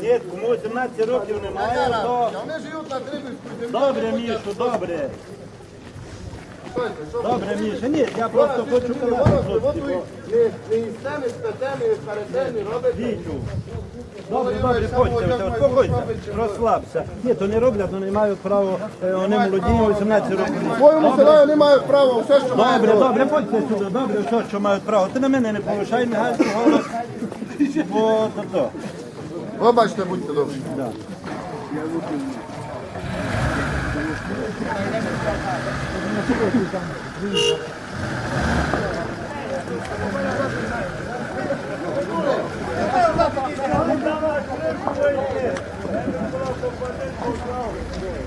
Ні, кому 17 років немає, то Вони живуть на Трибівській добре, Мішу, добре. Добре, Міша. Ні, я просто хочу казати, Не із теми, з п'ятеми, перетеми робить. Вітю. Добре, добре, ходьте, успокойся, розслабся. Ні, то не роблять, вони мають право, е, вони молоді, 18 років. Своєму селі не мають права, все, що мають. Добре, добре, ходьте сюди, добре, все, що мають право. Ти на мене не повишай, не гайся голос. Бо то то. Ви бачите, будьте добрі. Да.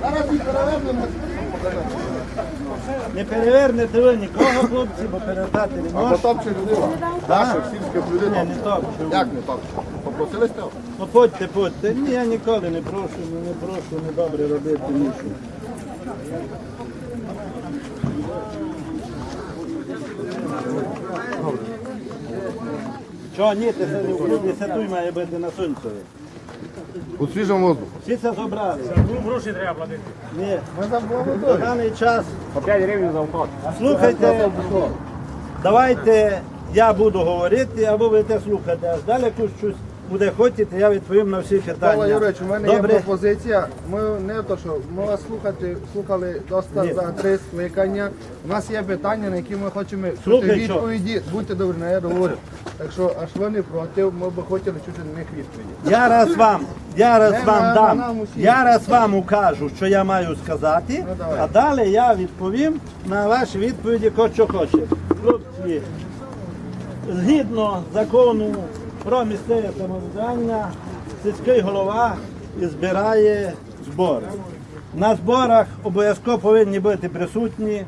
Зараз їх перевернемо. Не перевернете ви нікого, хлопці, бо передати не Бо можна. топче людина. Наших сільських людей. Ні, не топчу. Як не топче? Попросили сте? Ну подьте, подьте. Ні, я ніколи не прошу, ну, не прошу, не добре робити нічого. Що, ні, ти це не в клубі, має бути на сонцеві. У свіжому воздуху. Всі це забрали. Гроші треба платити. Ні, на даний час. По 5 гривень за вход. Слухайте, давайте я буду говорити, або ви те слухайте, аж далі щось буде хотіти, я відповім на всі Павло питання. Юрійович, у мене є пропозиція. Ми не то, що ми вас слухати, слухали доста за три скликання. У нас є питання, на які ми хочемо Слухай, чути що? відповіді. Будьте добрі, ну, я говорю. Так що, аж ви не проти, ми б хотіли чути на них відповіді. Я раз вам, я раз Не, вам дам, я раз вам укажу, що я маю сказати, Ну, давай. а далі я відповім на ваші відповіді, ко що хоче. Хлопці, згідно закону про місцеве самоврядування, сільський голова збирає збори. На зборах обов'язково повинні бути присутні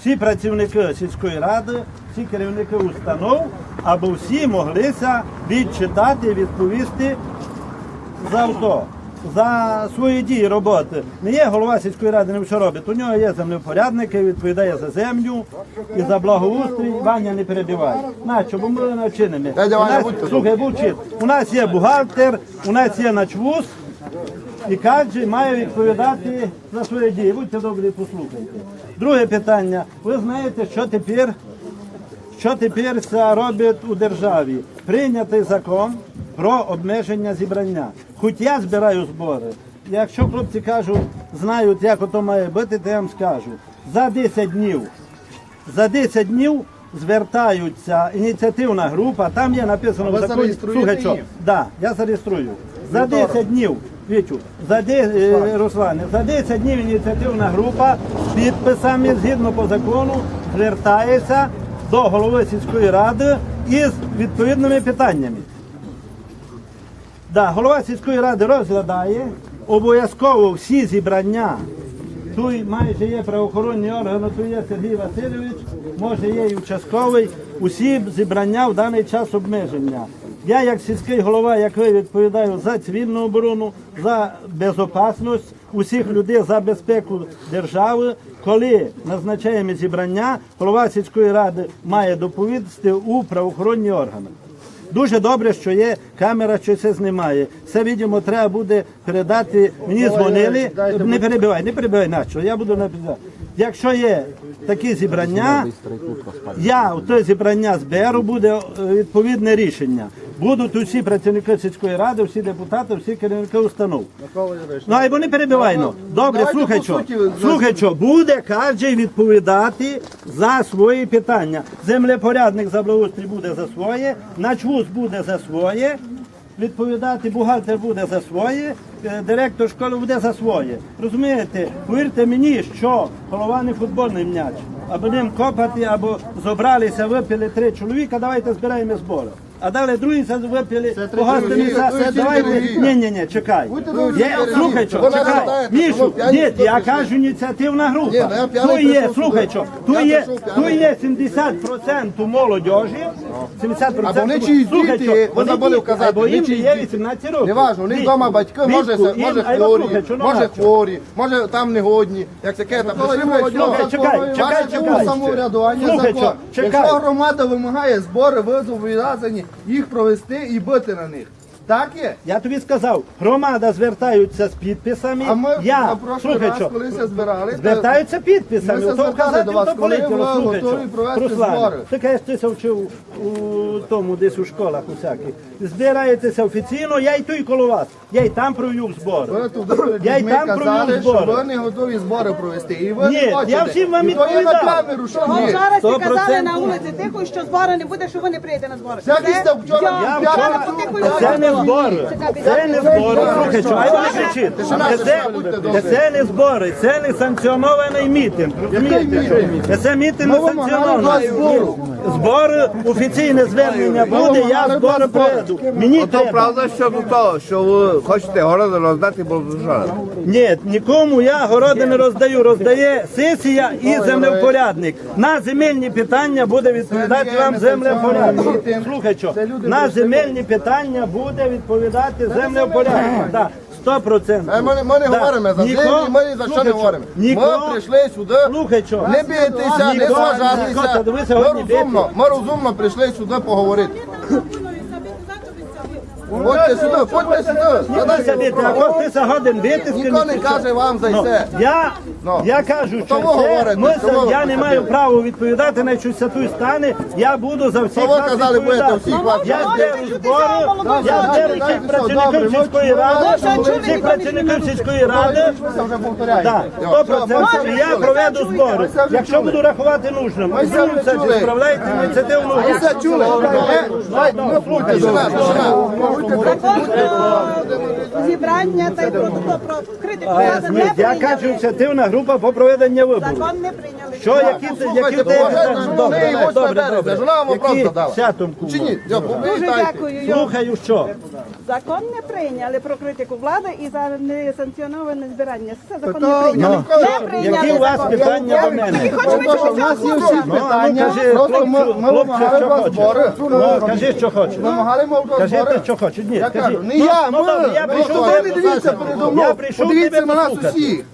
всі працівники сільської ради, всі керівники установ, аби всі моглися відчитати і відповісти за авто, за свої дії роботи. Не є голова сільської ради, не все робить. У нього є землепорядник, відповідає за землю і за благоустрій. Ваня не перебивай. Начо, бо ми Ваня, Слухай, будь У нас є бухгалтер, у нас є начвуз, і кожен має відповідати за свої дії. Будьте добрі, послухайте. Друге питання. Ви знаєте, що тепер що тепер це робить у державі? Прийнятий закон про обмеження зібрання. Хоч я збираю збори. Якщо хлопці кажуть, знають, як ото має бути, то я вам скажу. За 10 днів, за 10 днів звертаються ініціативна група, там є написано в законі. Слухай, що? Да, я зареєструю. За 10 днів, Вітю, за де, е, Руслане, за 10 днів ініціативна група з підписами згідно по закону звертається до голови сільської ради із відповідними питаннями. Да, голова сільської ради розглядає обов'язково всі зібрання. Тут майже є правоохоронні органи, тут є Сергій Васильович, може є і участковий. Усі зібрання в даний час обмеження. Я, як сільський голова, як ви відповідаю за цивільну оборону, за безпечність усіх людей, за безпеку держави. Коли назначаємо зібрання, голова сільської ради має доповісти у правоохоронні органи. Дуже добре, що є камера, що це знімає. Це, видимо, треба буде передати. Мені дзвонили. Не перебивай, не перебивай, нащо? Я буду написати. Якщо є такі зібрання, я в те зібрання зберу, буде е, відповідне рішення. Будуть усі працівники сільської ради, всі депутати, всі керівники установ. Ну, або не перебивай, ну. Добре, слухай, що. Слухай, що. Буде кожен відповідати за свої питання. Землепорядник за благоустрій буде за своє, начвуз буде за своє, відповідати бухгалтер буде за своє, е, директор школи буде за своє. Розумієте, повірте мені, що голова не футбольний м'яч. Або ним копати, або зібралися, випили три чоловіка, давайте збираємо збори. А далі другі це випили, погостилися, другі, давайте. Ні, ні, ні, друзі, Є, слухай, що, чекай. Мішу, ні, я кажу ініціативна група. Ну Тут є, слухай, що, тут є, тут є 70% молодіжі, 70% Або вони чиїсь діти, вони забули вказати, або вони їм є 18 років. Неважно, у них вдома батьки, може, може хворі, може хворі, може там негодні, як таке, там. Слухай, чекай, чекай, чекай. самоврядування Слухай, закон. що, чекай. Якщо громада вимагає збори, ви зобов'язані їх провести і бити на них. Так є. Я тобі сказав, громада звертаються з підписами. А ми я, на прошлий слухай, раз, що, коли се збирали, звертаються підписами. Ми звертали до вас, коли ви готові що. провести збори. ти кажеш, ти се вчив у тому, десь у школах усяких. Збираєтеся офіційно, я й тут коло вас. Я й там провів збори. Ви тут Я й там казали, провів що збори. ви не готові збори провести. І ви Ні, не хочете. я всім вам І то на відповідав. камеру, що Вам ні. зараз казали на вулиці тихо, що збору не буде, що ви не прийдете на збори. Всякий Це- став вчора, Я я вчора Це не. Збори. Це не збори. Слухай, що ай вони Це, це не збори, це не санкціонований мітинг. Розумієте? Це мітинг не санкціонований збори, офіційне звернення буде, я збори приїду. Мені Ото правда щодо того, що ви хочете городи роздати Болдужана. Ні, нікому я городи не роздаю. Роздає сесія і землевпорядник. На земельні питання буде відповідати вам землевпорядник. Слухай, що на земельні питання буде відповідати землевпорядник. 100%. Ми, е, ми не говоримо за Ніко- землі, ми за що слухай, не говоримо. Ми прийшли сюди, Слухай, що? не бійтеся, не Ніко- зважатися. Ми розумно, ми розумно прийшли сюди поговорити. Ходьте сюди, ходьте сюди. Коли ти загоден бити, Ніхто не каже вам за Ну, це. я, Ну. я кажу, що Тому це, говорите, ми, я не маю права відповідати на щось тут стане. Я буду за всіх вас казали, будете відповідати. всіх вас Я відповідати. зберу чути я молодого зберу всіх Добре, працівників ми сільської чули. ради, Може, чули, всіх працівників сільської ради. Це вже повторяється. Так, я проведу збори. вже Якщо чули. буду рахувати нужним, Ми це вже це чули. справляйте ініціативну групу. це чули? Е, дайте, ну, слухайте, Тишина, тишина. Закон про зібрання та й протокол про критику влади не Я кажу, прийняли. ініціативна група по проведенню виборів. Закон не прийняли. Що, які ти, які в тебе поважайте Добре, добре, добре. журнал вам вопрос Які задала. сятом? Чи ні? Я Дуже дякую. Йо. Слухаю, що? Закон не прийняли про критику влади і за несанкціоноване збирання. Це закон не прийняли. Ну, Не Які у вас закон. питання до мене? Ми Тому що чути в нас є цього всі питання, кажи, просто ми, хлопче, ми хлопче, вимагали що вас хочеш? збори. Ну, кажи, що хочеш. Вимагали ми вас Кажи збори. ти, що хочеш. Ні, Я кажи. не Ну, я, ну, ми. добре, я Ви тебе дивіться послухати. передо Я мною. прийшов Подивіться тебе на нас послухати. усіх.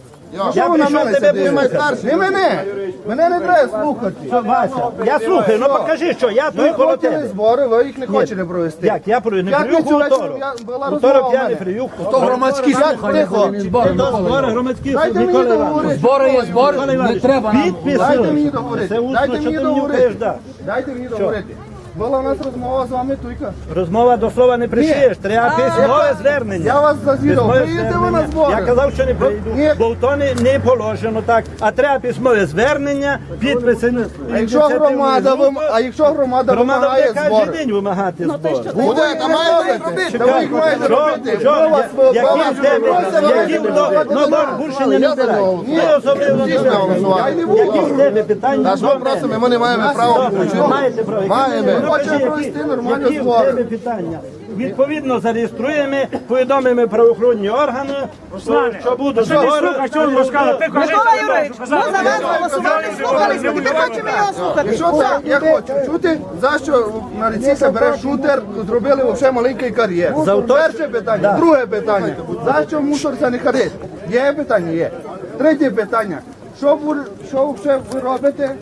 Я ви прийшов тебе послухати. Не мене. Мене не треба слухати. Що, Вася, я слухаю, ну покажи, що я тут коло хотіли тебе. збори, ви їх не хочете провести. Як, я про не П'ятницю привюху вечором я- була розмова я в не мене. То громадські слухання. Тихо. То збори громадські Дайте мені Микола Іванович. договорити. Збори є збори, не треба нам. підписи. Дайте мені договорити. Це усно, Дайте що мені ти мені договорити. кажеш, да. Дайте мені договорити. Була у нас розмова з вами тільки. Розмова до слова не пришиєш, треба письмове звернення. Я вас зазвідав. Письмове Приїдете ви на звернення. збори? Я казав, що не прийду, Ні. бо то не, не положено так. А треба письмове звернення, підписи. А якщо громада вим... а якщо громада Громада вимагає буде кожен збори? день вимагати збори. Буде, та маєте зробити. Та ви їх маєте робити. Що? Ми вас Які в тебе? Які в тебе? не Ну, бор буршення не нього. Ти особливо не буду. Які в тебе питання Та ж ми просимо, ми не маємо права включити. маєте право. Маємо. Хочемо провести нормальні які в збори. питання? Відповідно зареєструємо, повідомимо правоохоронні органи, що, що будуть збори. Микола що Юрійович, ми за вас голосували, слухали, тепер хочемо його слухати. Що це? Я хочу чути, за що на ліці бере шутер, зробили взагалі маленький кар'єр. За Перше питання. Друге питання. За що мусор це не харить? Є питання? Є. Третє питання. Що ви, що ще ви робите?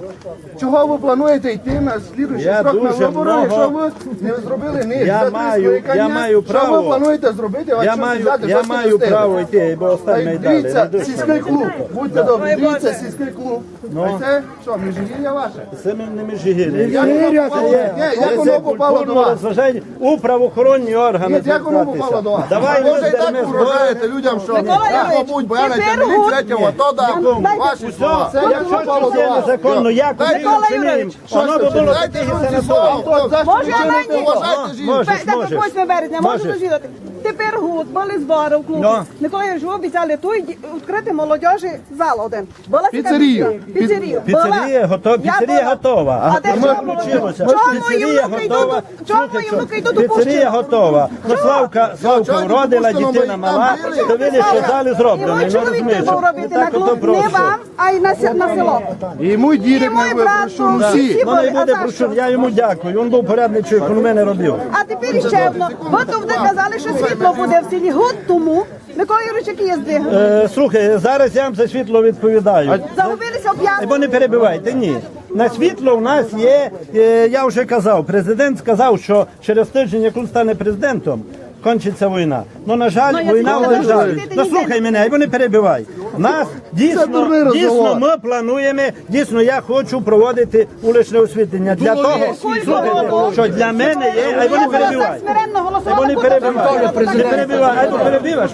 Чого ви плануєте йти на слідуючий Я срок на дуже вибори, много- якщо ви не зробили ні Я за три маю- скликання? я маю Що право- ви плануєте зробити? Я маю, взяти, я маю право йти, бо Та останній й далі. Дивіться, сільський клуб. Будьте добрі, дивіться, сільський клуб. Ну. А це що, міжгір'я ваше? Це ми не міжгір'я. Як воно попало- Ні, як воно попало до вас? розважання у правоохоронні органи. Ні, як воно звертатися. попало до вас? Давай Ви ми вже і так людям, що Микола я, Юрійович, мабуть, бо я на тепер третього, то да, Дайте- ваші слова. Це Якщо попало до є вас? незаконно, як ми Микола вчинимо? Юрійович, Воно би було Дайте таке людям. От за що Може? Олені? Уважайте жінку. Можеш, Так, можеш. 8 березня, можу Можеш. дозвідати. Тепер гуд, були збори в клубі. Ну. Микола Юрійович, ви обіцяли тут відкрити молодежі зал один. Була така Піцерію. Піцерію. Піцерія готова, піцерія готова. А де ми чому? включилися. Чому Піцерія внуки готова. йдуть? Чому мої Слухай, внуки йдуть у Піцерія готова. Ну, Славка, Славка чого вродила, дитина там мала. То видиш, що залі І зроблено. мій чоловік треба робити на так ото клуб не просто. вам, а й на, се- на село. І мій І мій не брат всі. Всі Ну, не були. А буде за про що, що? я йому дякую. Він був порядний чоловік, він у мене робив. А тепер ще одно. Ви тут казали, що світло буде в селі. Год тому Микола Юрійович, який є здвиг. Е, слухай, зараз я вам за світло відповідаю. Загубилися п'яну. Бо не перебивайте, ні. На світло у нас є, е, я вже казав, президент сказав, що через тиждень, як він стане президентом, кончиться війна. Ну, на жаль, Ну, я війна сказала, що Ну, ніде- слухай мене, або не перебивай. Нас дійсно, дійсно ми плануємо, дійсно я хочу проводити вуличне освітлення. Для того, слухайте, що для мене є, не перебивай. Смиренно Або не перебивай. Не перебивай, або перебиваєш.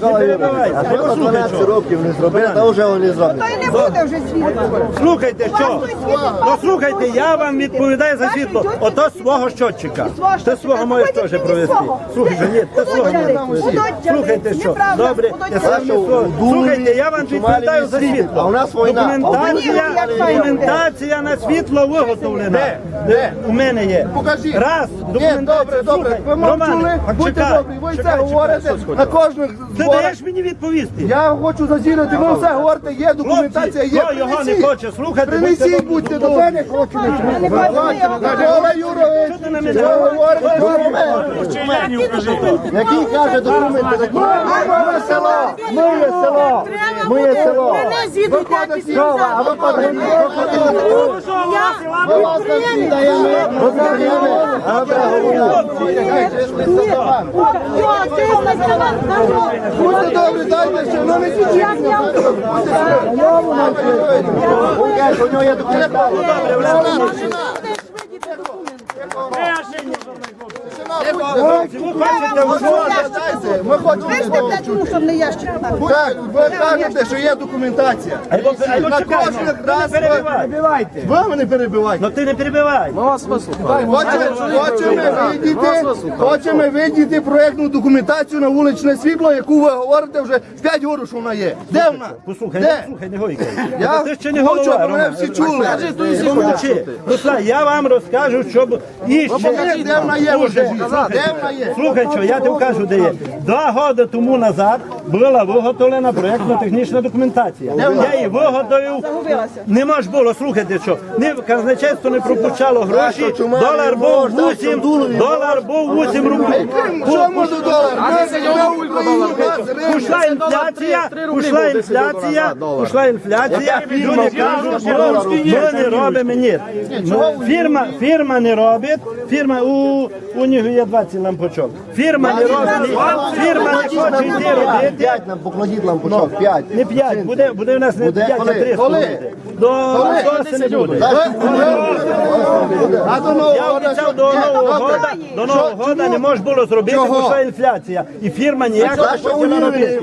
Перебивай. Або слухай, років не зробили, та вже вони зроблять. То і не буде вже світла. Слухайте, що? Ну слухайте, я вам відповідаю за світло. Ото свого щотчика. Ти свого щотчика. теж провести. свого. Слухай, що ні, ти свого. Слухайте, що? Добре, я Слухайте, я вам відповідаю за світло. А у нас війна. Документація, документація на світло виготовлена. Де? У мене є. Покажіть. Раз, Ні, документація. добре, добре. Слухай, Ви мовчули, будьте чекай, добрі, ви це чекай, говорите чекай. на кожних Ти зборах. даєш мені відповісти? Я хочу зазірити, ви все говорите, є документація, є. хто його не Принесіть. хоче слухати, Принесіть, будьте будьте до мене, хочу. Микола Юрович, Що ти на мене ви говорите документи. Який каже документи такі? Моє село, моє село, моє село. Ми вас не віддаємо, ми. А ви Будьте добрі, дайте ще, ну не у нього є. Дайте, Ми хочемо. Ви не ящик. Так, кажете, що є документація. На кожних ну, раз не. Ви мене перебиваєте. Ну ти не перебивай. Хочемо, видіти, хочемо видіти проєктну документацію на вуличне світло, яку ви говорите вже 5 років, що вона є. Де вона? Послухай, не. Я ще не хочу, голова, мене всі чули. Я вам розкажу, щоб і Покажіть, ще... де вона є, ви Є? Слухай, що я тобі кажу, де є. Два роки тому назад була виготовлена проєктно-технічна документація. Я її виготовив. Не мож було, слухайте, що не казначейство не пропущало гроші, долар був 8, долар був 8 рублів. Що може долар? Пішла інфляція, пішла інфляція, пішла інфляція, люди кажуть, ми не робимо ні. Фірма, фірма не робить, фірма, у, у нього є 20 лампочок. Фірма не робить, фірма не хоче йти робити. П'ять нам покладіть лампочок, п'ять. Не 5, буде, буде у нас не 5, а коли? 3 Коли? До, осені буде. Я обіцяв до нового года, до нового года не можна було зробити, бо йшла інфляція. І фірма ніяк не що хотіла робити.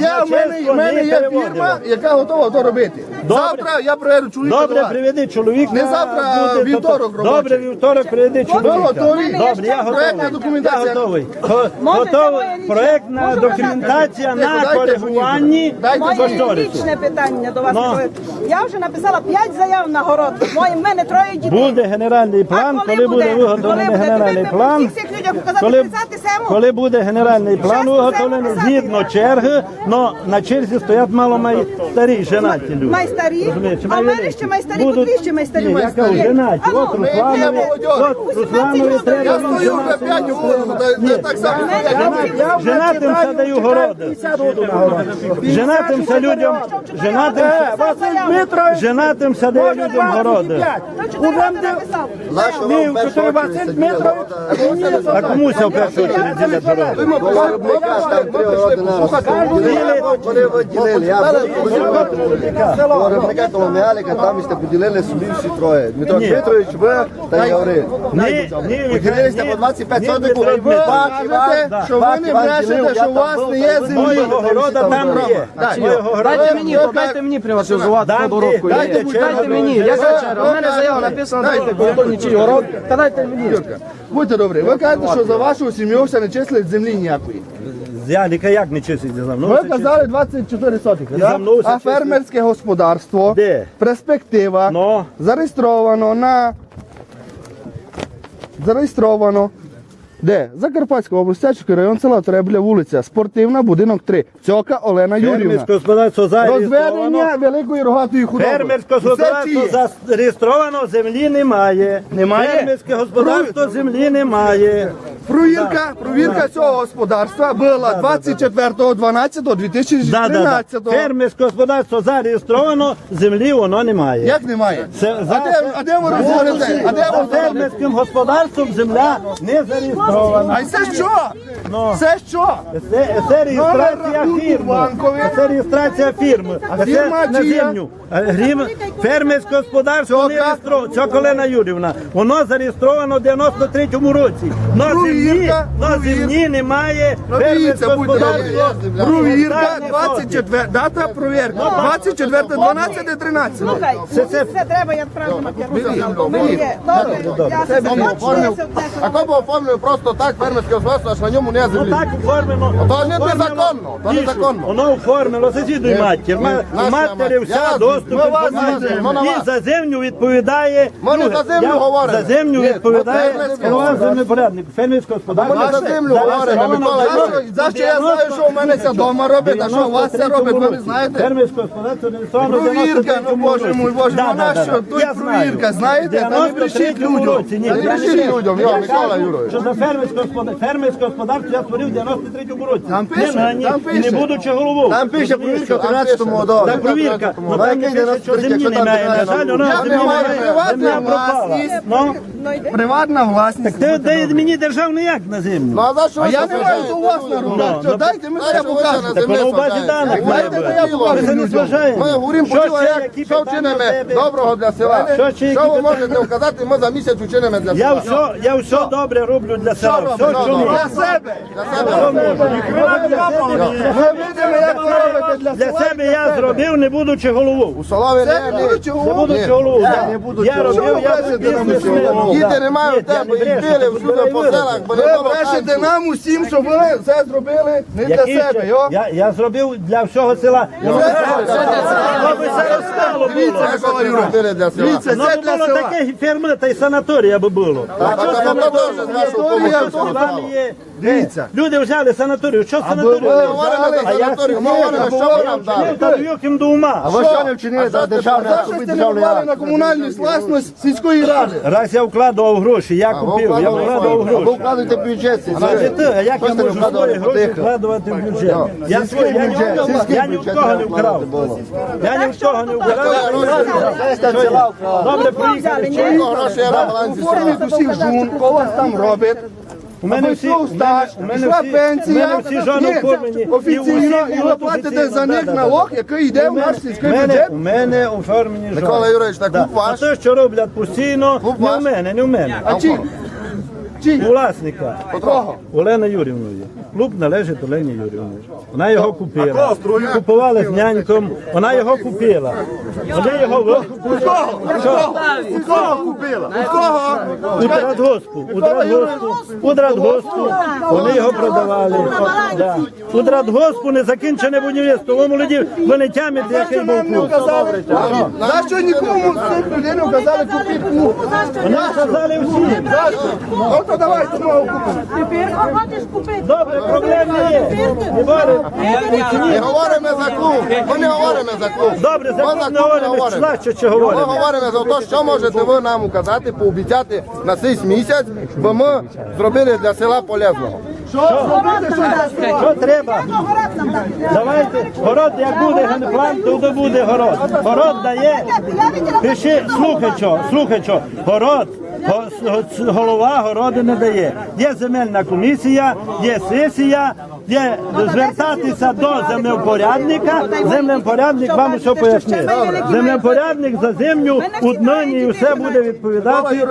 Я, в мене, в мене є фірма, яка готова то робити. Завтра я приїду чоловіка Добре, приведи чоловік. Не завтра, а вівторок робочий. Добре, вівторок приведи чоловіка. Добре, я Готовий. документація. Готовий. Готовий. лічне? Документація на коригуванні Дайте Моє кошторису. лічне питання до вас. Ну. Я вже написала 5 заяв на город. Мої, в мене троє дітей. Буде генеральний план, А коли буде виготовлений Коли буде? генеральний Тобі план. всіх показати Коли, 37 коли буде генеральний план Щас виготовлений це згідно черги, но на черзі стоять мало мої старі женаті люди. Майстарі? Розумієш, А в мене ще майстарі, Будуть- тут ще майстарі, Ні, я кажу, женаті. От Русланові, от Русланові треба Я стою вже женатий. 5 років, так само. Женатимся даю городи. Женатимся людям, женатимся, женатимся даю людям городи. Очередь сиділи? А комуся в першу чергу ділять городи? Вони виділили, я був виробника коломіаліка, там сте поділили собі всі троє. Дмитро Дмитрович, ви та ні, Поділилися по 25 ні, соток. Ви кажете, що ви не брешете, що у вас не є землі. Города там є. Дайте мені, дайте мені приватизувати Дам Дайте, мені, я за. У мене заява написана, дайте, город. Та дайте мені. Будьте добрі, ви кажете, що за вашу сім'ю все не числить землі ніякої. Я ніяк як не чиститься за мною. Ви казали 24 сотики, а фермерське господарство, Де? перспектива, Ну. зареєстровано на... Зареєстровано. Де? Закарпатська область, Тячівський район села Требля, вулиця, спортивна, будинок 3. Цьока Олена Юрівна. Фермерське господарство зареєстровано. Розведення великої рогатої худоби. Фермерське господарство зареєстровано, землі немає. Немає? Фермерське господарство землі немає. Провірка, провірка цього господарства була 24.12.2013. Да, да, да. Фермерське господарство зареєстровано, землі воно немає. Як немає? Це А де, а де ви розговорите? А де За ви розговорите? фермерським господарством земля не зареєстрована. Зареєстрована. А це що? Ну. Це що? Це, це реєстрація фірми. банковий. Це реєстрація фірми. А Це фірма на чия? землю. Грім, фермерське господарство не Цього реєстровано. Це Колена Юрівна. Воно зареєстровано в 93-му році. На землі, на землі немає Ну, Дивіться, фермерського будьте господарства. Провірка 24, дата провірки 24, 12, 13. Слухай, Це- це- це треба, я відправлю на Беріть, Добре, я Це оформив. А то був оформлено просто так фермерське господарство, аж на ньому не Ну землі. так оформлено. То не незаконно, то незаконно. Воно оформило сусіду матір. Ма- наша У матері мать. Я вся вас- доступ ми вас інформації. знаємо, ми на І вас. за землю відповідає. Ми не за землю Я- говоримо. За землю Ні, відповідає ми фермерське голова землепорядник, фермерське господарство. Ми не за землю говоримо, Микола в Юрійович. За що я знаю, що у мене це вдома робить, а що у вас це робить, ви не знаєте? Фермерське господарство реєстровано в Провірка, 93-му ну боже мой, боже, Да, ну да, да, нащо? да. Тут знаю. провірка, знаєте, та не брешіть 93-му людям. році. Ні, Та не брешіть людям, йо, Микола. Що за фермерське господарство, фермерське господарство я створив в 93-му році. Там пише, Не, ні, там і не будучи головою. Там пише провірка 13-му году. Так, провірка. Ну, Ну, там не пише, що землі немає. На жаль, ну, землі немає. приватна Земля пропала. власність. Ну, Приватна власність. ти дай мені державний акт на землю. Ну а за що А я не маю до вас на руках. Ну, Що ну, дайте ми ви покажу. на Так воно в базі даних Ми має Дайте, бути. я покажу це не зважаємо. Ми говоримо, Що почули, ще, як які що питання вчинимо тебе? доброго для села. Що ще, які ви питання? можете вказати, ми за місяць вчинимо для Я села. все, я все добре роблю для села. Все, Ну, мені. Для себе. Для себе. Ми видимо, як ви робите для Для села. себе я зробив, не будучи головою. У Солові Це не не чого. Не будучи Ні. головою. Да. не буду Я цього. робив, я брешете був нам бізнесменом. Діти да. не мають Ні, я тебе, і брешу, били всюди по селах, бо не Ви було брешете танців. нам усім, що ви це зробили не для Який себе. ще? йо? Я, я зробив для всього села. Вам кажу, Аби це розстало було. Це що ви робили для села? Дивіться, Ну, це би для було села. таке ферми та й санаторія би було. Так, що так, санаторія? то теж з вашого Санаторія помилку з вами стало. є. Дивіться. Люди взяли санаторію. Що Ми говоримо за А санаторію, ми говоримо, що ви нам дали. Та їм до ума. ви що не вчинили за державний За що сте не вклали на комунальну власність сільської ради? Раз я вкладував гроші, я купив, я вкладував Ви гроші. вкладуєте в бюджет. А як я можу свої гроші вкладувати в бюджет? Я свої, я ні в кого- Сільський я ні в кого не вкрав. Я ні в кого не вкрав. Добре, приїхали. Скільки грошей є на балансі? Оформіть усіх жун, кого вас там робить. У мене всі, у мене, у мене пішла всі, у пенсія, мене всі жони Ні, оформлені. офіційно, і ви платите за них налог, який йде в наш У сільський мене, бюджет. у мене оформлені. Микола Юрійович, так клуб ваш. А те, що роблять постійно, не ваш. в мене, не в мене. А? Чи? Власника. Кого? Олена Юрівною. Клуб належить Олені Юрівні. Вона його купила. Купувала з няньком. Вона його купила. Вони його ви- У кого купила? У кого? у Драдгоспу. У Драдгоспу. У Драдгоспу. Вони його продавали. Да. У Драдгоспу незакінчене будівництво. Ви молоді, ви не тямите, який був не клуб. вказали? За що нікому не вказали купити клуб? Вони сказали всі. Ну то давайте мого купимо. Тепер хочеш купити. Добре, проблем не є. Не говоримо за клуб. Ми не говоримо за клуб. Добре, за Ми клуб не говоримо, шлаче чи Ми говоримо. говоримо за те, що можете ви нам указати, пообіцяти на цей місяць, бо ми зробили для села полезного. Що зробити, що для Що треба? Давайте, город як буде генплан, то де буде город. Город дає. Пиши, слухай що, слухай що, город. Го- Голова городи не дає. Є земельна комісія, є сесія, є звертатися до землепорядника. Землепорядник вам все пояснить. Землепорядник за землю у днині і все буде відповідати.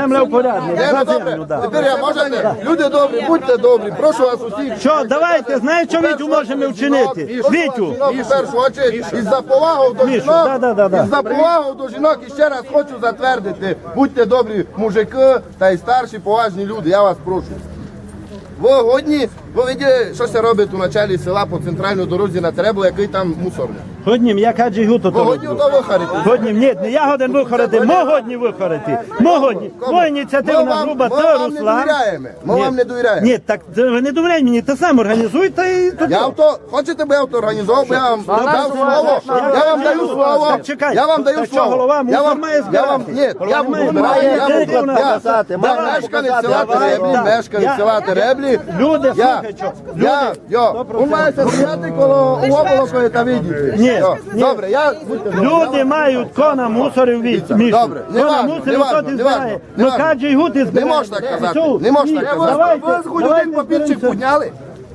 Землепорядник за ну, землю. да. Тепер я можете? Люди добрі, будьте добрі, прошу вас усіх. Що, давайте, знаєте, що Вітю можемо вчинити? Вітю, І за повагу до жінок, і за повагу до жінок, і ще раз хочу затвердити, будьте добрі мужики та й старші поважні люди, я вас прошу. Ви годні, ви виділи, що це робить у началі села по центральній дорозі на Требло, який там мусорник. Годнім, я каджі гуто то годні роблю. вихарити. Годнім, ні, не я годен вихорити, ми годні вихорити. Ми годні. Бо Ми ініціативна вам- група ми вам не Руслан. довіряємо. Ми Ні. вам не довіряємо. Ні, так ви не довіряйте мені, ти сам організуйте і тут. Я авто, хочете би авто організував, бо я вам дав слово, я вам даю слово, чекай. я вам даю слово. голова Я вам, має я вам, ні, Голова я буду має збирати, збирати. я буду, збирати. мешканець села Тереблі, мешканець села Тереблі, Люди, слухай, що, я, йо, ви маєте стояти коло оболокої та видіти. Ні, Ні, ні. Добре, я. Люди мають кона мусорів від мішу. Добре, не Кона важно, мусорів не важно, не важно, збирає. не Ну важно. каже й гути Не збирає. можна так казати, не можна так Ви, казати. давайте, ви хоч давайте один зберемося. підняли?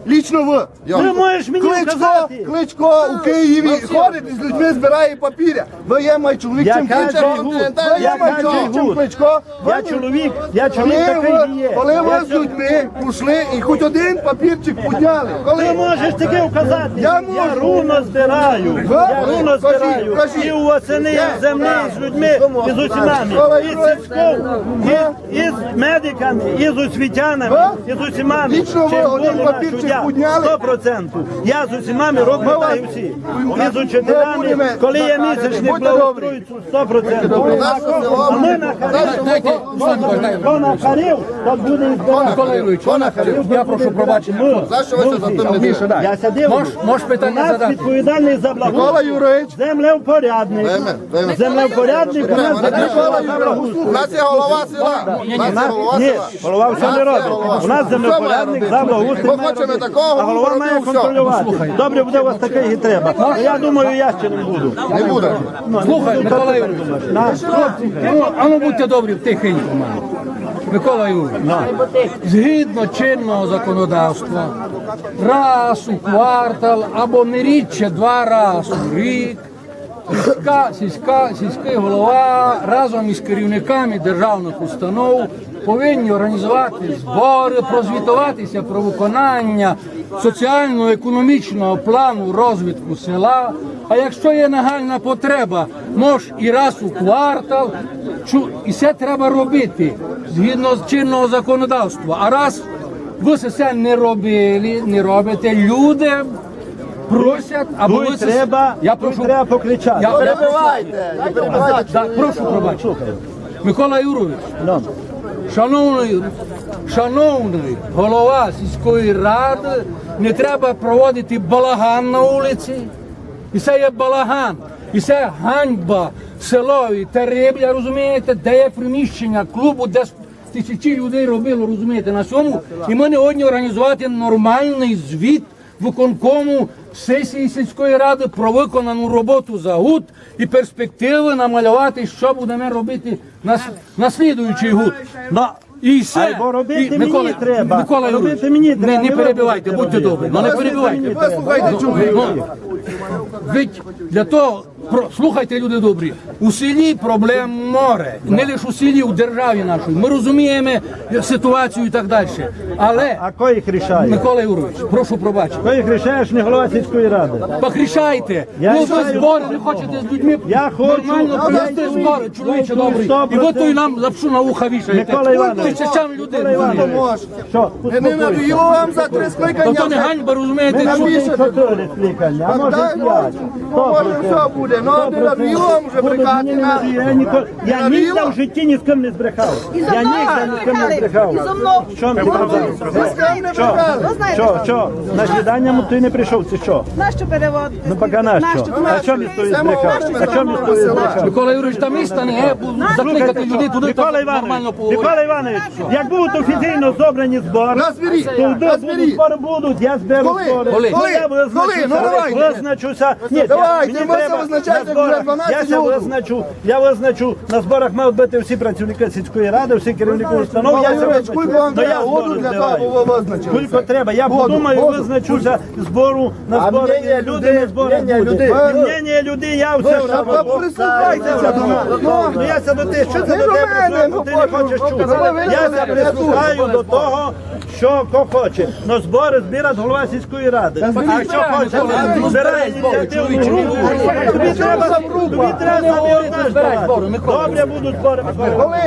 Лічно ви. Йо. Ти можеш мені Кличко. Кличко у Києві ходить і з людьми збирає папіря. Ви є май чоловік, Я чим кажу, Кличко. Гуд, Ви я є май чоловік, чим. Кличко. Я Ви- чоловік, я чоловік Коли такий ви, не є. коли ви з людьми пішли і хоч один папірчик підняли. Ти Коли? можеш таки вказати. Я можу. руно збираю. Я руно Кажіть, збираю. кажіть. І у восени, і землі, і з людьми, і з усімами. І з сільською, і, і з медиками, і з освітянами, і з усімами. Лічно ви один папірчик Сто процентів. Я з усімами роблю вас- так і всі. І з учителями, коли є. Наше село- А ми на Харів, хто на Харів, то буде Харів. Я прошу пробачення. За що ви це за тим не дивитесь? Я сидів. Мож- мож питання у нас задати? відповідальний за Микола благоустрій. Юрійович. Землевпорядник. Землевпорядник у нас Микола Юрійович. У нас є голова села. У нас є голова Ні, села. голова все не робить. У нас землевпорядник за благоустрій. Ми хочемо. Такого, А голова має все. контролювати. Добре буде у вас таке і треба. Ну, Я думаю, я ще не буду. Не буде. Слухай, Микола Юрійович, ну, а ну будьте добрі, тихенько мене. Микола Юрійович, згідно чинного законодавства, раз у квартал або не рідше два рази у рік, сільська, сільська, сільський голова разом із керівниками державних установ повинні організувати збори, прозвітуватися про виконання соціально-економічного плану розвитку села. А якщо є нагальна потреба, може і раз у квартал, чу- і це треба робити згідно з чинного законодавства. А раз ви це не робили, не робите, люди просять, або ви треба, я прошу, треба покричати. я Перебивайте, не перебивайте. прошу пробачити. Микола Юрович, Ну. Шановний, шановний голова сільської ради, не треба проводити балаган на вулиці. І це є балаган, і це ганьба селові Теребля, розумієте, де є приміщення клубу, де тисячі людей робило, розумієте, на цьому. І ми не одні організувати нормальний звіт виконкому сесії сільської ради про виконану роботу за гуд і перспективи намалювати, що будемо робити на, на слідуючий гуд. Ну, І все. Або робити І, мені треба. Микола Робити Юрійович, мені не, треба, не не перебивайте, будьте будете добрі, ну не перебивайте. Ви слухайте. Ну, ведь для того, про, слухайте, люди добрі, у селі проблем море. Не лише у селі, у державі нашій. Ми розуміємо ситуацію і так далі. Але, А кого їх рішає? Микола Юрович, прошу пробачити. Кого їх рішаєш не голова сільської ради? Похрещайте. Я Ну ви рішаю. збори не хочете з людьми Я хочу. нормально провести збори, чоловіче добрий. І ви той нам лапшу на вуха вішаєте. Микола Іванович. Тисячам людей. Іванович. Не надоїло вам за три скликання. то не ганьба, розумієте, що Може чотири скликання, а може п'ять. може, все буде. Ну, не надоїло вам вже брехати. Я ніколи, в житті ні з ким не збрехав. Я ніколи ні з ким не збрехав. і за мною. Що? Ви з ким брехали? Що, що? На свідання ти не прийшов, це що? Нащо переводити? Ну поки нащо? А що місто збрехав? А що місто збрехав? Микола Юрійович, там міста не є, закликати людей туди, Микола нормально поговорити. Микола Іванович, як будуть офіційно зобрані збори, то де будуть збори будуть, я зберу збори. Коли? Ну, я визначуся, Ну. Ні, Давайте, мені треба на зборах. вже 12 Я визначу, я визначу, на зборах мають бути всі працівники сільської ради, всі керівники установ, я це визначу. Ну, я для збираю. Скільки треба, я подумаю, визначуся збору на збори. Люди людей, на зборах мнення людей. Мнення людей, я все прислухайтеся до нас. Ну я до ти, що це Не до тебе мене, ну, ти не хочеш ну, чути. Я це прислухаю до того, що хто хоче. Но збори збирать голова сільської ради. А що хоче, збирає ініціативну групу. Тобі треба тобі треба збори, Добре будуть збори,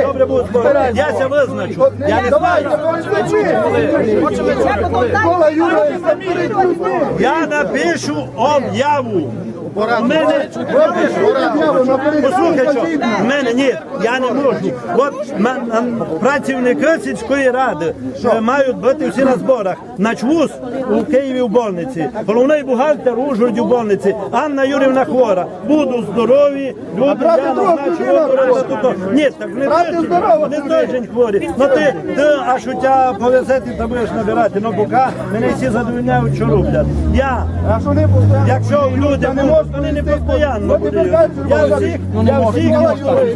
Добре будуть збори. Я це визначу. Я не знаю. Я напишу об'яву. У мене Послухай, Послухай, що в мене ні, я не можу. От працівники сільської ради е, мають бути всі на зборах. Начвуз у Києві в больниці, головний бухгалтер у Ужгороді больниці, Анна Юрівна хвора. Буду здорові, люди, я роботу. Ні, так не тиждень, не тиждень хворі. Ну ти, ти аж у тебе повезе, ти будеш набирати. Ну поки мене всі задовольняють, що роблять. Я не? Якщо люди Та будуть Вони не будуть. кажуть, Я всіх, Ну не я всіх не можна так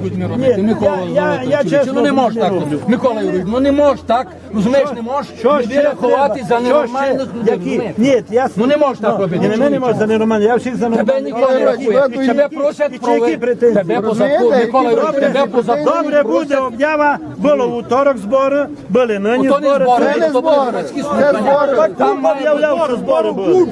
Ні. Микола я, я, я чесно ну не можеш так роблю. робити. Микола Юрійович, ну не можеш так, розумієш, не можеш Що треба? за Що ненормальних ще? людей. Які? розумієш? Ні, я... Ну не можеш так робити. Ні, мене не за нормально, я всіх за Тебе нормально. ніхто не рахує. Тебе просять про які претензії? тебе по Розумієте, закону. які Микола Юрійович, тебе по закону. Добре буде об'ява, було у вівторок збори, були нині То не збори. збори, Це не то були збори, громадські це слухання. збори. Там має об'являв, що збори були.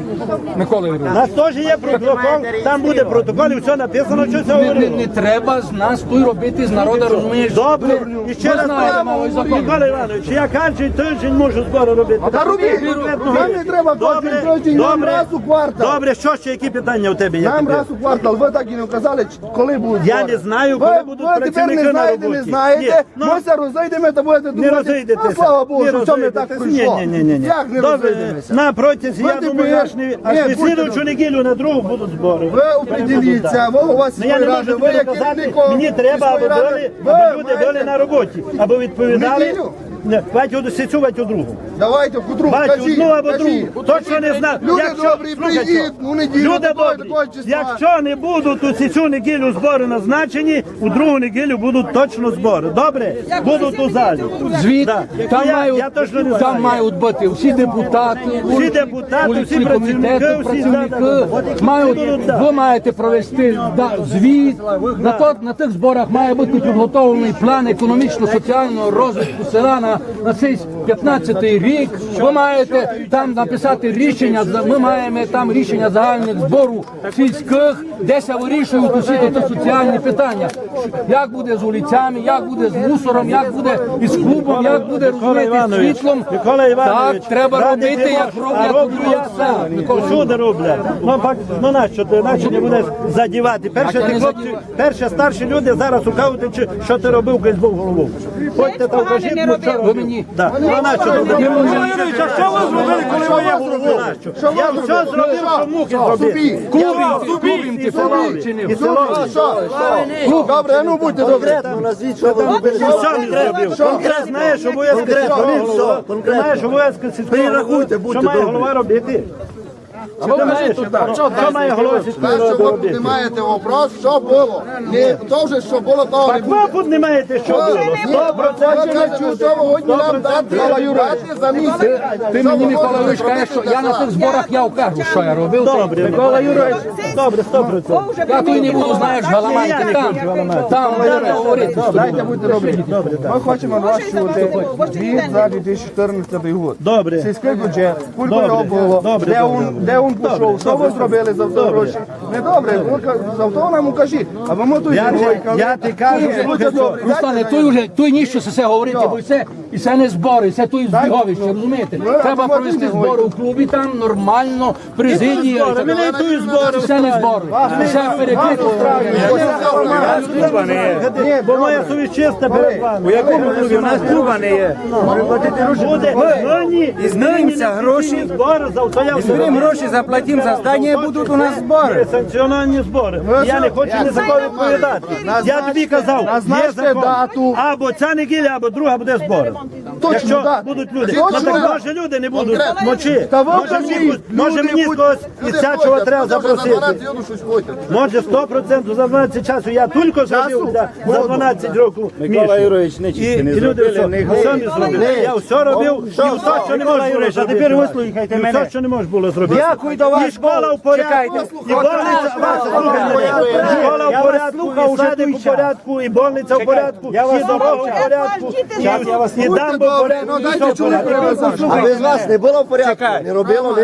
Микола У нас теж є протокол, там буде протокол і все написано, що це Не, не, не треба з нас тут робити з народу, розумієш? Добре, і ще Ми раз знаємо мовий закон. Микола Іванович, я кожен тиждень можу збори робити. Та робіть, Конкретно нам не треба кожен Добре, тиждень, нам добре, раз у квартал. Добре, що ще, які питання у тебе є? Нам тепер? раз у квартал, ви так і не вказали, чи- коли будуть Я не знаю, ви, коли будуть ви тепер працівники не на знаєте, роботі. не знаєте, Ні, ну, ми все розійдемо, та будете Не думати, розійдетеся. ну слава Богу, що це ми так розійдетеся. прийшло. Ні, ні, ні, ні. Як не Добре, розійдемося? на протязі, Ви я тепер- думаю, аж не, аж не будьте слідуючу добрі. неділю на другу будуть збори. Ви определіться, ви у вас Ну, я не сільської можу ради, ви тобі як казати, керівником мені треба, аби були, аби люди були на роботі, аби відповідали. Неділю? Не, бать одну у другу. Давайте, кудру, Бать кажіть, одну або кажіть. другу. Точно не знаю. Люди добрі, приїдь, у неділю, Люди добрі, такого числа. якщо не будуть у цю неділю збори назначені, у другу неділю будуть точно збори. Добре? Будуть у залі. Звіт, Да. там, я, мають, я точно не там мають бути всі депутати, Всі депутати, всі комітету, працівники, всі, да, да. мають, да. ви маєте провести да, звіт. На, то, на тих зборах має бути підготовлений план економічно-соціального розвитку села на, на цей 15-й рік. Ви маєте там написати рішення, ми маємо там рішення загальних зборів сільських, де се вирішують усі ті соціальні питання. Як буде з вулицями, як буде з мусором, як буде із клубом, як буде розумієте, з світлом. Так, треба робити, як роблять. Усюди роблять. Ну, пак, ну нащо ти, нащо не будеш задівати? Перше, ти хлопці, перше старші люди зараз чи- що ти робив, коли був головою. Ходьте там, кажіть, ну, що Ви мені Да. Ну, робив? Микола Юрійович, а що ви зробили, коли ви є головою? Я все зробив, що муки зробив. ти, клубім ти формав чи не? І село. Добре, ну будьте добрі. Що не зробив? Конкретно знаєш обов'язки сільського голови? Ти знаєш обов'язки сільського голови? Що має голова робити? А ви знаєте, Що ви піднімаєте вопрос, що було. Не, то вже, що було, того не Так ви піднімаєте, що було. Ви процентів не буде. що ви годні нам дати, дати за місяць. Ти мені, Микола Юрійович, кажеш, що я на тих зборах я вкажу, що я робив. Добре, Микола Юрійович, добре, сто процентів. Я тут не буду, знаєш, галамайки там. Там говорити. Дайте будьте добрі. Ми хочемо вас чути звіт за 2014 год. Добре. Сільський бюджет, скільки його було, Добре, де він пішов, що ви зробили за то гроші. Не добре, ви за то нам укажіть. А ви ми тут Я, ти кажу. Руслане, той вже той ніщо це все говорити, бо це і це не збори, це той збіговище, розумієте? Треба провести збори у клубі там нормально, президія. збори, мене і ту збори. Це не збори, це перекрито. Ні, бо моя совість чиста перед вами. У якому клубі? У нас клуба не є. Буде. Ну ні. Знаємося гроші. Збори, я гроші, заплатимо за здання, будуть у нас збори. Санкціоновані збори. Я не хочу ні за кого відповідати. Я тобі казав, є закон. дату. Або ця неділя, або друга буде збори. Якщо будуть люди. Ну може люди не будуть мочи. Може мені, когось із цячого треба запросити. 12 років щось ходять. Може 100% за 12 часу. Я тільки зробив за, за 12 років. Микола Юрович, не і, і люди все, самі зробили. Я все робив, і все, що не можу було зробити. А тепер вислухайте мене. Все, що не можна було зробити. Дякую до вас, І школа в порядку, і больниця, вас слухайте, і школа в порядку, і садик у порядку, і больниця в порядку, і дорога в порядку, і дамба в порядку, і все в порядку. А без вас не було в порядку? Не робило ви?